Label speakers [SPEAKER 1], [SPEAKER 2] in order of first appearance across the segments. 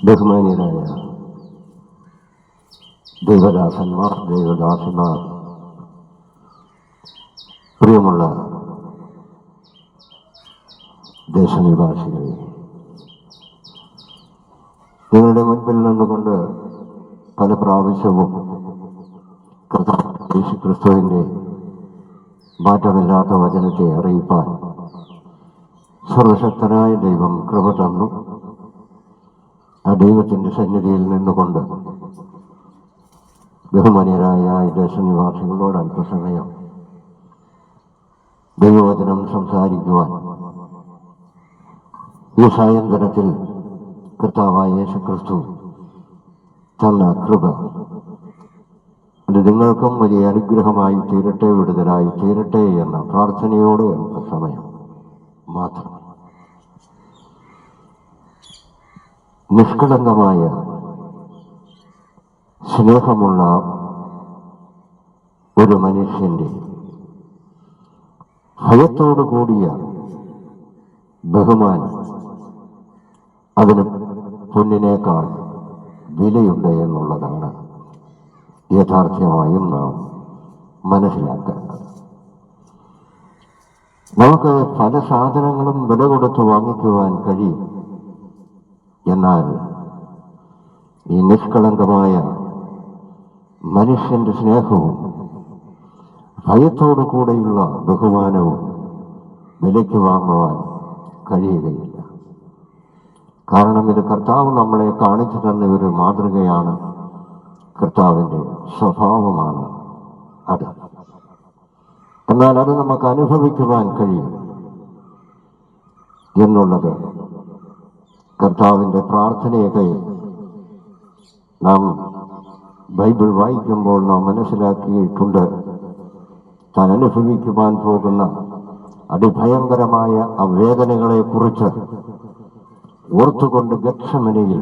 [SPEAKER 1] ബഹുമാന്യരായ ദൈവദാസന്മാർ ദൈവദാസന്മാർ പ്രിയമുള്ള ദേശനിവാസികളെ നിങ്ങളുടെ മുൻപിൽ നിന്നുകൊണ്ട് പല പ്രാവശ്യവും കർത്താവ് യേശു ക്രിസ്തുവിന്റെ മാറ്റമില്ലാത്ത വചനത്തെ അറിയിപ്പാൻ സർവശക്തനായ ദൈവം കൃപ തന്നു. ആ ദൈവത്തിന്റെ സന്നിധിയിൽ നിന്നുകൊണ്ട് ബഹുമാന്യരായ ഈ ദേശനിവാസികളോട് അല്പസമയം ദൈവവചനം സംസാരിക്കുവാൻ ഈ സായന്തനത്തിൽ കർത്താവായ യേശുക്രിസ്തു തന്ന കൃപ അത് നിങ്ങൾക്കും വലിയ അനുഗ്രഹമായി തീരട്ടെ വിടുതലായി തീരട്ടെ എന്ന പ്രാർത്ഥനയോട് സമയം മാത്രം. നിഷ്കളങ്കമായ സ്നേഹമുള്ള ഒരു മനുഷ്യന്റെ ഭയത്തോടു കൂടിയ ബഹുമാനം അതിന് പൊന്നിനേക്കാൾ വിലയുണ്ട് എന്നുള്ളതാണ്. യഥാർത്ഥമായും നാം മനസ്സിലാക്കേണ്ടത് നമുക്ക് പല സാധനങ്ങളും വില കൊടുത്ത് വാങ്ങിക്കുവാൻ കഴിയും. എന്നാൽ ഈ നിഷ്കളങ്കമായ മനുഷ്യന്റെ സ്നേഹവും ഭയത്തോടു കൂടെയുള്ള ബഹുമാനവും വിലയ്ക്ക് വാങ്ങുവാൻ കഴിയുകയില്ല. കാരണം ഇത് കർത്താവ് നമ്മളെ കാണിച്ചു തന്ന ഒരു മാതൃകയാണ്. കർത്താവിന്റെ സ്വഭാവമാണ് അത്. എന്നാൽ അത് നമുക്ക് അനുഭവിക്കുവാൻ കഴിയും എന്നുള്ളത് കർത്താവിന്റെ പ്രാർത്ഥനയൊക്കെ നാം ബൈബിൾ വായിക്കുമ്പോൾ നാം മനസ്സിലാക്കിയിട്ടുണ്ട്. താൻ അനുഭവിക്കുവാൻ പോകുന്ന അതിഭയങ്കരമായ ആ വേദനകളെ കുറിച്ച് ഓർത്തുകൊണ്ട് ഗക്ഷമനയിൽ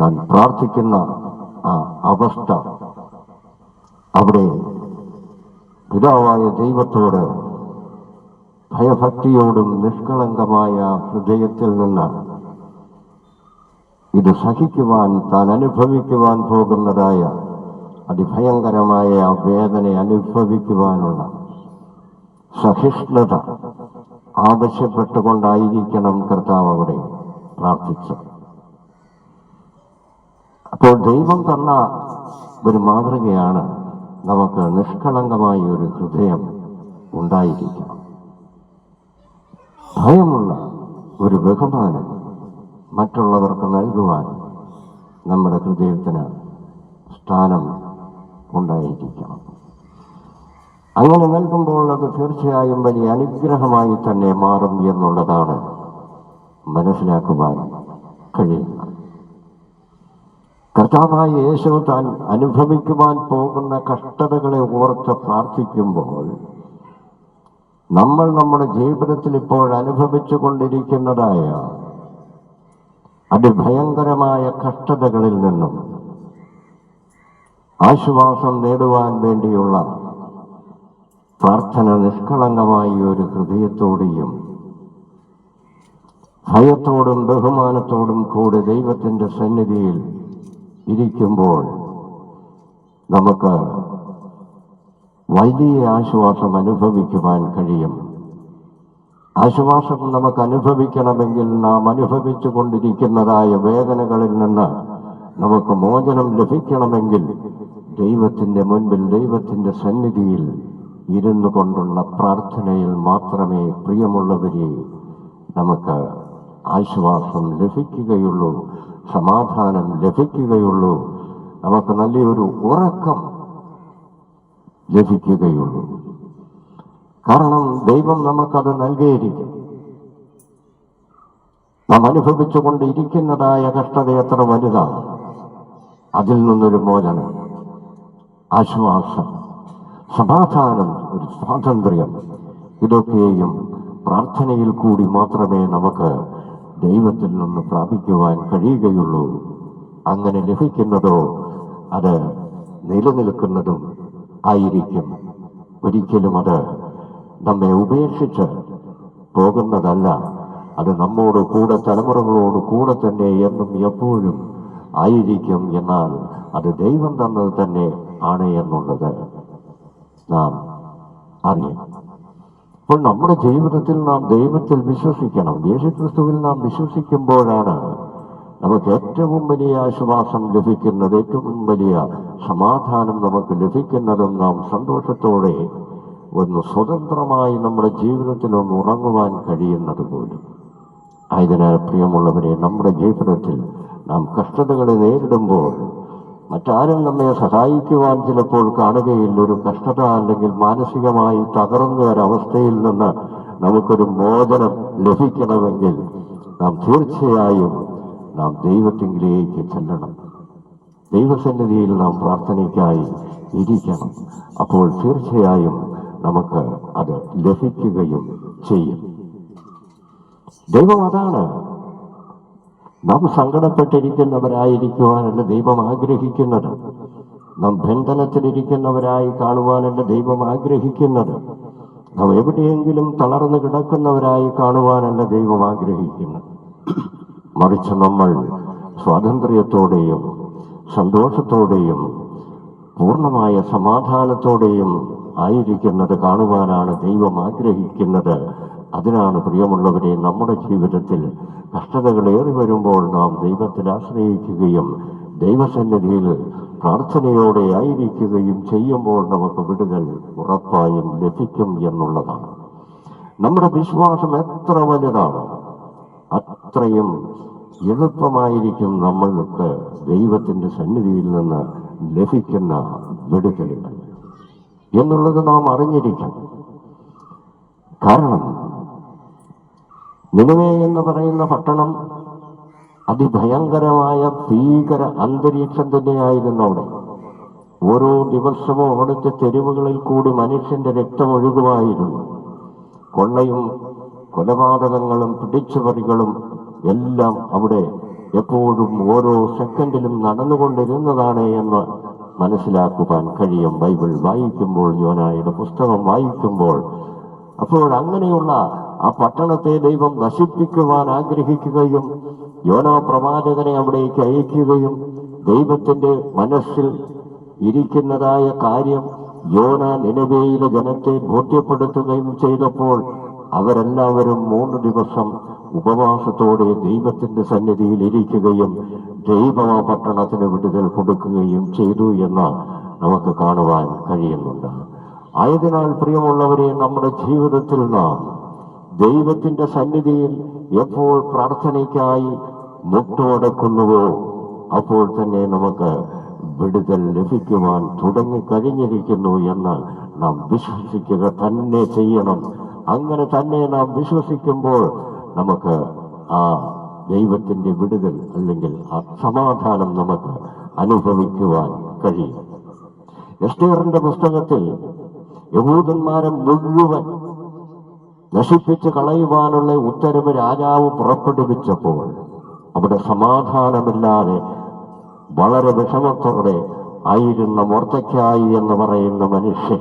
[SPEAKER 1] താൻ പ്രാർത്ഥിക്കുന്ന ആ അവസ്ഥ. അവിടെ പിതാവായ ദൈവത്തോട് ഭയഭക്തിയോടും നിഷ്കളങ്കമായ ഹൃദയത്തിൽ നിന്ന് ഇത് സഹിക്കുവാൻ താൻ അനുഭവിക്കുവാൻ പോകുന്നതായ അതിഭയങ്കരമായ ആ വേദന അനുഭവിക്കുവാനുള്ള സഹിഷ്ണുത ആവശ്യപ്പെട്ടുകൊണ്ടായിരിക്കണം കർത്താവ് അവിടെ പ്രാർത്ഥിച്ചത്. അപ്പോൾ ദൈവം തന്ന ഒരു മാതൃകയാണ് നമുക്ക് നിഷ്കളങ്കമായ ഒരു ഹൃദയം ഉണ്ടായിരിക്കണം. ഭയമുള്ള ഒരു ബഹുമാനം മറ്റുള്ളവർക്ക് നൽകുവാൻ നമ്മുടെ ഹൃദയത്തിന് സ്ഥാനം ഉണ്ടായിരിക്കണം. അങ്ങനെ നൽകുമ്പോൾ അത് തീർച്ചയായും വലിയ അനുഗ്രഹമായി തന്നെ മാറും എന്നുള്ളതാണ് മനസ്സിലാക്കുവാൻ കഴിയുന്നത്. കർത്താവായ യേശു താൻ അനുഭവിക്കുവാൻ പോകുന്ന കഷ്ടതകളെ ഓർത്ത് പ്രാർത്ഥിക്കുമ്പോൾ നമ്മൾ നമ്മുടെ ജീവിതത്തിൽ ഇപ്പോൾ അനുഭവിച്ചു കൊണ്ടിരിക്കുന്നതായ അതിഭയങ്കരമായ കഷ്ടതകളിൽ നിന്നും ആശ്വാസം നേടുവാൻ വേണ്ടിയുള്ള പ്രാർത്ഥന നിഷ്കളങ്കമായി ഒരു ഹൃദയത്തോടെയും ഭയത്തോടും ബഹുമാനത്തോടും കൂടെ ദൈവത്തിന്റെ സന്നിധിയിൽ ഇരിക്കുമ്പോൾ നമുക്ക് വലിയ ആശ്വാസം അനുഭവിക്കുവാൻ കഴിയും. ആശ്വാസം നമുക്ക് അനുഭവിക്കണമെങ്കിൽ നാം അനുഭവിച്ചു കൊണ്ടിരിക്കുന്നതായ വേദനകളിൽ നിന്ന് നമുക്ക് മോചനം ലഭിക്കണമെങ്കിൽ ദൈവത്തിന്റെ മുൻപിൽ ദൈവത്തിന്റെ സന്നിധിയിൽ ഇരുന്നു കൊണ്ടുള്ള പ്രാർത്ഥനയിൽ മാത്രമേ പ്രിയമുള്ളവരെ നമുക്ക് ആശ്വാസം ലഭിക്കുകയുള്ളൂ. സമാധാനം ലഭിക്കുകയുള്ളൂ. നമുക്ക് നല്ലൊരു ഉറക്കം ലഭിക്കുകയുള്ളൂ. കാരണം ദൈവം നമുക്കത് നൽകിയിരിക്കും നാം അനുഭവിച്ചുകൊണ്ടിരിക്കുന്നതായ കഷ്ടത എത്ര വലുതാണ്. അതിൽ നിന്നൊരു മോചനം ആശ്വാസം സമാധാനം ഒരു സ്വാതന്ത്ര്യം ഇതൊക്കെയും പ്രാർത്ഥനയിൽ കൂടി മാത്രമേ നമുക്ക് ദൈവത്തിൽ നിന്ന് പ്രാപിക്കുവാൻ കഴിയുകയുള്ളൂ. അങ്ങനെ ലഭിക്കുന്നതോ അത് നിലനിൽക്കുന്നതും ആയിരിക്കും. ഒരിക്കലും അത് നമ്മെ ഉപേക്ഷിച്ച് പോകുന്നതല്ല. അത് നമ്മോട് കൂടെ തലമുറകളോട് കൂടെ തന്നെ എന്നും എപ്പോഴും ആയിരിക്കും എന്നാൽ അത് ദൈവം തന്നത് തന്നെ ആണ് എന്നുള്ളത് നാം അറിയണം. അപ്പോൾ നമ്മുടെ ജീവിതത്തിൽ നാം ദൈവത്തിൽ വിശ്വസിക്കണം. യേശുക്രിസ്തുവിൽ നാം വിശ്വസിക്കുമ്പോഴാണ് നമുക്ക് ഏറ്റവും വലിയ ആശ്വാസം ലഭിക്കുന്നത് ഏറ്റവും വലിയ സമാധാനം നമുക്ക് ലഭിക്കുന്നതും നാം സന്തോഷത്തോടെ ഒന്ന് സ്വതന്ത്രമായി നമ്മുടെ ജീവിതത്തിൽ ഒന്ന് ഉറങ്ങുവാൻ കഴിയുന്നത് പോലും. ആയതിനാൽ പ്രിയമുള്ളവരെ നമ്മുടെ ജീവിതത്തിൽ നാം കഷ്ടതകളെ നേരിടുമ്പോൾ മറ്റാരും നമ്മെ സഹായിക്കുവാൻ ചിലപ്പോൾ കാണുകയില്ല. ഒരു കഷ്ടത അല്ലെങ്കിൽ മാനസികമായി തകർന്ന ഒരവസ്ഥയിൽ നിന്ന് നമുക്കൊരു മോചനം ലഭിക്കണമെങ്കിൽ നാം തീർച്ചയായും നാം ദൈവത്തിങ്കിലേക്ക് ചെല്ലണം. ദൈവസന്നിധിയിൽ നാം പ്രാർത്ഥനയ്ക്കായി ഇരിക്കണം. അപ്പോൾ തീർച്ചയായും നമുക്ക് അത് ലഭിക്കുകയും ചെയ്യും. ദൈവം അതാണ് നാം സങ്കടപ്പെട്ടിരിക്കുന്നവരായിരിക്കുവാനല്ല ദൈവം ആഗ്രഹിക്കുന്നത്. നാം ബന്ധനത്തിലിരിക്കുന്നവരായി കാണുവാനല്ല ദൈവം ആഗ്രഹിക്കുന്നത്. നാം എവിടെയെങ്കിലും തളർന്നു കിടക്കുന്നവരായി കാണുവാനല്ല ദൈവം ആഗ്രഹിക്കുന്നത്. മറിച്ച് നമ്മൾ സ്വാതന്ത്ര്യത്തോടെയും സന്തോഷത്തോടെയും പൂർണമായ സമാധാനത്തോടെയും ആയിരിക്കുന്നത് കാണുവാനാണ് ദൈവം ആഗ്രഹിക്കുന്നത്. അതിനാണ് പ്രിയമുള്ളവരെ നമ്മുടെ ജീവിതത്തിൽ കഷ്ടതകൾ ഏറി വരുമ്പോൾ നാം ദൈവത്തിൽ ആശ്രയിക്കുകയും ദൈവസന്നിധിയിൽ പ്രാർത്ഥനയോടെ ആയിരിക്കുകയും ചെയ്യുമ്പോൾ നമുക്ക് വിടുതൽ ഉറപ്പായും ലഭിക്കും എന്നുള്ളതാണ്. നമ്മുടെ വിശ്വാസം എത്ര വലുതാണ് അത്രയും എളുപ്പമായിരിക്കും നമ്മൾക്ക് ദൈവത്തിന്റെ സന്നിധിയിൽ നിന്ന് ലഭിക്കുന്ന വിടുതലുകൾ. എന്നുള്ളത് നാം അറിഞ്ഞിരിക്കണം. കാരണം നിലവേ എന്ന് പറയുന്ന പട്ടണം അതിഭയങ്കരമായ ഭീകര അന്തരീക്ഷം തന്നെയായിരുന്നു അവിടെ. ഓരോ ദിവസവും അവിടുത്തെ തെരുവുകളിൽ കൂടി മനുഷ്യന്റെ രക്തം ഒഴുകുമായിരുന്നു. കൊള്ളയും കൊലപാതകങ്ങളും പിടിച്ചുപറികളും എല്ലാം അവിടെ എപ്പോഴും ഓരോ സെക്കൻഡിലും നടന്നുകൊണ്ടിരുന്നതാണ് എന്ന് മനസ്സിലാക്കുവാൻ കഴിയും. ബൈബിൾ വായിക്കുമ്പോൾ യോനായുടെ പുസ്തകം വായിക്കുമ്പോൾ അപ്പോൾ അങ്ങനെയുള്ള ആ പട്ടണത്തെ ദൈവം നശിപ്പിക്കുവാൻ ആഗ്രഹിക്കുകയും യോനോ പ്രവാചകനെ അവിടേക്ക് അയക്കുകയും ദൈവത്തിന്റെ മനസ്സിൽ ഇരിക്കുന്നതായ കാര്യം യോന നിലവേയിലെ ജനത്തെ ബോധ്യപ്പെടുത്തുകയും ചെയ്തപ്പോൾ അവരെല്ലാവരും മൂന്ന് ദിവസം ഉപവാസത്തോടെ ദൈവത്തിന്റെ സന്നിധിയിൽ ഇരിക്കുകയും ദൈവം ആ പട്ടണത്തിന് വിടുതൽ കൊടുക്കുകയും ചെയ്തു എന്ന് നമുക്ക് കാണുവാൻ കഴിയുന്നുണ്ട്. ആയതിനാൽ പ്രിയമുള്ളവരെ നമ്മുടെ ജീവിതത്തിൽ നാം ദൈവത്തിന്റെ സന്നിധിയിൽ എപ്പോൾ പ്രാർത്ഥനയ്ക്കായി മുട്ടുമടക്കുന്നുവോ അപ്പോൾ തന്നെ നമുക്ക് വിടുതൽ ലഭിക്കുവാൻ തുടങ്ങി തുടങ്ങിക്കഴിഞ്ഞിരിക്കുന്നു എന്ന് നാം വിശ്വസിക്കുക തന്നെ ചെയ്യണം. അങ്ങനെ തന്നെ നാം വിശ്വസിക്കുമ്പോൾ നമുക്ക് ആ ദൈവത്തിന്റെ വിടുതൽ അല്ലെങ്കിൽ ആ സമാധാനം നമുക്ക് അനുഭവിക്കുവാൻ കഴിയും. എസ്റ്റേറിന്റെ പുസ്തകത്തിൽ യഹൂദന്മാരെ മുഴുവൻ നശിപ്പിച്ച് കളയുവാനുള്ള ഉത്തരവ് രാജാവ് പുറപ്പെടുവിച്ചപ്പോൾ അവിടെ സമാധാനമില്ലാതെ വളരെ വിഷമത്തോടെ ആയിരുന്ന മോർത്തയ്ക്കായി എന്ന് പറയുന്ന മനുഷ്യൻ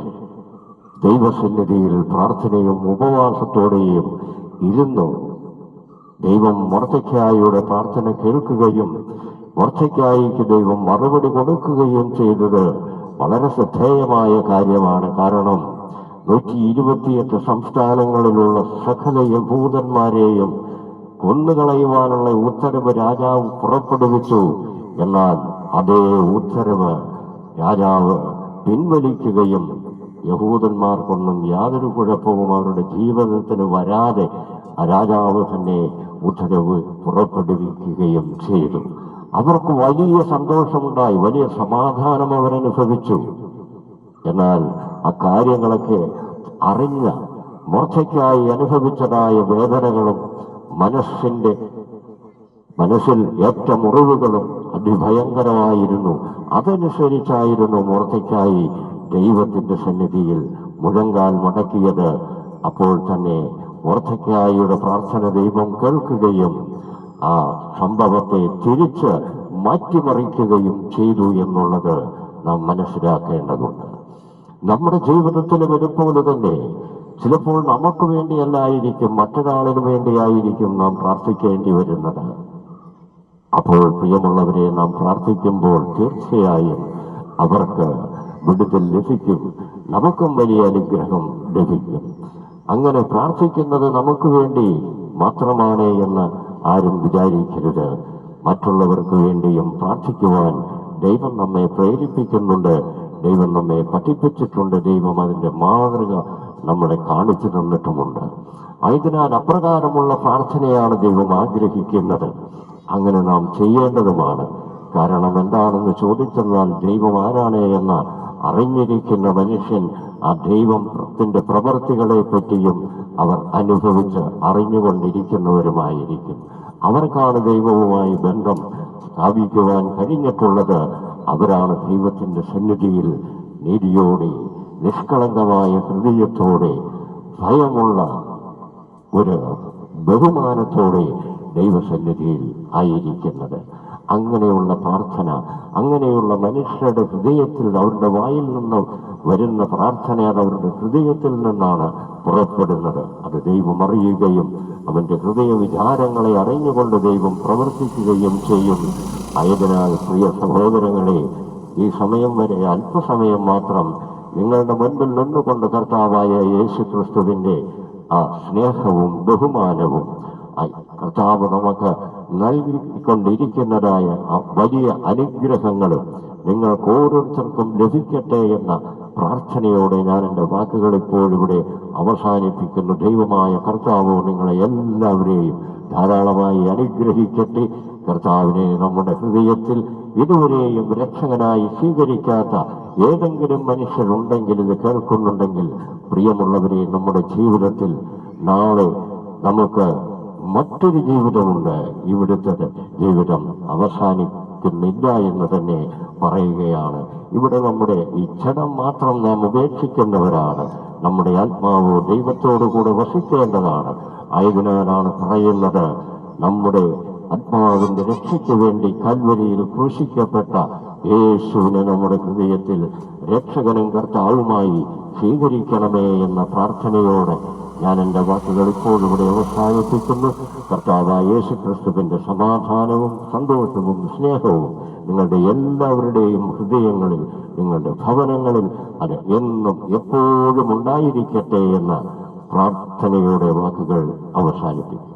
[SPEAKER 1] ദൈവസന്നിധിയിൽ പ്രാർത്ഥനയും ഉപവാസത്തോടെയും ഇരുന്നു. ദൈവം മൊർത്തയ്ക്കായിയുടെ പ്രാർത്ഥന കേൾക്കുകയും മൊർത്തയ്ക്കായിക്ക് ദൈവം മറുപടി കൊടുക്കുകയും ചെയ്തത് വളരെ ശ്രദ്ധേയമായ കാര്യമാണ്. കാരണം നൂറ്റി ഇരുപത്തിയെട്ട് സംസ്ഥാനങ്ങളിലുള്ള സകല യഹൂദന്മാരെയും കൊന്നുകളയുവാനുള്ള ഉത്തരവ് രാജാവ് പുറപ്പെടുവിച്ചു. എന്നാൽ അതേ ഉത്തരവ് രാജാവ് പിൻവലിക്കുകയും യഹൂദന്മാർക്കൊന്നും യാതൊരു കുഴപ്പവും അവരുടെ ജീവിതത്തിന് വരാതെ രാജാവ് തന്നെ ഉത്തരവ് പുറപ്പെടുവിക്കുകയും ചെയ്തു. അവർക്ക് വലിയ സന്തോഷമുണ്ടായി വലിയ സമാധാനം അവരനുഭവിച്ചു. എന്നാൽ ആ കാര്യങ്ങളൊക്കെ അറിഞ്ഞ മൂർച്ചയ്ക്കായി അനുഭവിച്ചതായ വേദനകളും മനസ്സിന്റെ മനസ്സിൽ ഏറ്റ മുറിവുകളും അതിഭയങ്കരമായിരുന്നു. അതനുസരിച്ചായിരുന്നു മൂർച്ചയ്ക്കായി ദൈവത്തിന്റെ സന്നിധിയിൽ മുഴങ്കാൽ മടക്കിയത്. അപ്പോൾ തന്നെ മൂർച്ചയ്ക്കായിയുടെ പ്രാർത്ഥന ദൈവം കേൾക്കുകയും ആ സംഭവത്തെ തിരിച്ച് മാറ്റിമറിക്കുകയും ചെയ്തു എന്നുള്ളത് നാം മനസ്സിലാക്കേണ്ടതുണ്ട്. നമ്മുടെ ജീവിതത്തിലെ ഇതുപോലെ തന്നെ ചിലപ്പോൾ നമുക്ക് വേണ്ടിയല്ലായിരിക്കും മറ്റൊരാളിന് വേണ്ടിയായിരിക്കും നാം പ്രാർത്ഥിക്കേണ്ടി വരുന്നത്. അപ്പോൾ പ്രിയമുള്ളവരെ നാം പ്രാർത്ഥിക്കുമ്പോൾ തീർച്ചയായും അവർക്ക് വിടുതൽ ലഭിക്കും. നമുക്കും വലിയ അനുഗ്രഹം ലഭിക്കും. അങ്ങനെ പ്രാർത്ഥിക്കുന്നത് നമുക്ക് വേണ്ടി മാത്രമാണ് എന്ന് ആരും വിചാരിക്കരുത്. മറ്റുള്ളവർക്ക് വേണ്ടിയും പ്രാർത്ഥിക്കുവാൻ ദൈവം നമ്മെ പ്രേരിപ്പിക്കുന്നുണ്ട്. ദൈവം നമ്മെ പഠിപ്പിച്ചിട്ടുണ്ട് ദൈവം അതിന്റെ മാതൃക നമ്മളെ കാണിച്ചു തന്നിട്ടുമുണ്ട്. ആയതിനാൽ അപ്രകാരമുള്ള പ്രാർത്ഥനയാണ് ദൈവം ആഗ്രഹിക്കുന്നത്. അങ്ങനെ നാം ചെയ്യേണ്ടതുമാണ്. കാരണം എന്താണെന്ന് ചോദിച്ചെന്നാൽ ദൈവം ആരാണ് എന്ന് അറിഞ്ഞിരിക്കുന്ന മനുഷ്യൻ ആ ദൈവത്തിന്റെ പ്രവൃത്തികളെ പറ്റിയും അവർ അനുഭവിച്ച് അറിഞ്ഞുകൊണ്ടിരിക്കുന്നവരുമായിരിക്കും. അവർക്കാണ് ദൈവവുമായി ബന്ധം സ്ഥാപിക്കുവാൻ കഴിഞ്ഞിട്ടുള്ളത്. അവരാണ് ദൈവത്തിന്റെ സന്നിധിയിൽ നീതിയോടെ നിഷ്കളങ്കമായ ഹൃദയത്തോടെ ഭയമുള്ള ഒരു ബഹുമാനത്തോടെ ദൈവസന്നിധിയിൽ ആയിരിക്കുന്നത്. അങ്ങനെയുള്ള പ്രാർത്ഥന അങ്ങനെയുള്ള മനുഷ്യരുടെ ഹൃദയത്തിൽ അവരുടെ വായിൽ നിന്ന് വരുന്ന പ്രാർത്ഥന അവരുടെ ഹൃദയത്തിൽ നിന്നാണ് പുറപ്പെടുന്നത്. അത് ദൈവം അറിയുകയും അവന്റെ ഹൃദയ വിചാരങ്ങളെ അറിഞ്ഞുകൊണ്ട് ദൈവം പ്രവർത്തിക്കുകയും ചെയ്യും. ആയതിനാൽ പ്രിയ സഹോദരങ്ങളെ ഈ സമയം വരെ അല്പസമയം മാത്രം നിങ്ങളുടെ മുൻപിൽ നിന്നുകൊണ്ട് കർത്താവായ യേശു ക്രിസ്തുവിന്റെ ആ സ്നേഹവും ബഹുമാനവും കർത്താവ് നമുക്ക് നൽകിക്കൊണ്ടിരിക്കുന്നതായ ആ വലിയ അനുഗ്രഹങ്ങളും നിങ്ങൾക്ക് ഓരോരുത്തർക്കും ലഭിക്കട്ടെ എന്ന പ്രാർത്ഥനയോടെ ഞാൻ എന്റെ വാക്കുകൾ ഇപ്പോഴിവിടെ അവസാനിപ്പിക്കുന്നു. ദൈവമായ കർത്താവ് നിങ്ങളെ എല്ലാവരെയും ധാരാളമായി അനുഗ്രഹിക്കട്ടെ. കർത്താവിനെ നമ്മുടെ ഹൃദയത്തിൽ ഇതുവരെയും രക്ഷകനായി സ്വീകരിക്കാത്ത ഏതെങ്കിലും മനുഷ്യരുണ്ടെങ്കിൽ ഇത് കേൾക്കുന്നുണ്ടെങ്കിൽ പ്രിയമുള്ളവരെ നമ്മുടെ ജീവിതത്തിൽ നാളെ നമുക്ക് മറ്റൊരു ജീവിതമുണ്ട്. ഇവിടുത്തെ ജീവിതം അവസാനിക്കുന്നില്ല എന്ന് തന്നെ പറയുകയാണ്. ഇവിടെ നമ്മുടെ ഈ മാത്രം നാം ഉപേക്ഷിക്കുന്നവരാണ് നമ്മുടെ ആത്മാവ് ദൈവത്തോടു കൂടെ വസിക്കേണ്ടതാണ്. ആയതിനാലാണ് പറയുന്നത് നമ്മുടെ ആത്മാവിന്റെ രക്ഷയ്ക്ക് വേണ്ടി കൽവരിയിൽ ക്രൂശിക്കപ്പെട്ട യേശുവിനെ നമ്മുടെ ഹൃദയത്തിൽ രക്ഷകനും കർത്താവുമായി സ്വീകരിക്കണമേ എന്ന പ്രാർത്ഥനയോടെ ഞാൻ എന്റെ വാക്കുകൾ ഇപ്പോഴും ഇവിടെ അവസാനിപ്പിക്കുന്നു. കർത്താവായ യേശു ക്രിസ്തുവിന്റെ സമാധാനവും സന്തോഷവും സ്നേഹവും നിങ്ങളുടെ എല്ലാവരുടെയും ഹൃദയങ്ങളിൽ നിങ്ങളുടെ ഭവനങ്ങളിൽ അത് എന്നും എപ്പോഴും ഉണ്ടായിരിക്കട്ടെ എന്ന പ്രാർത്ഥനയുടെ വാക്കുകൾ അവസാനിപ്പിക്കും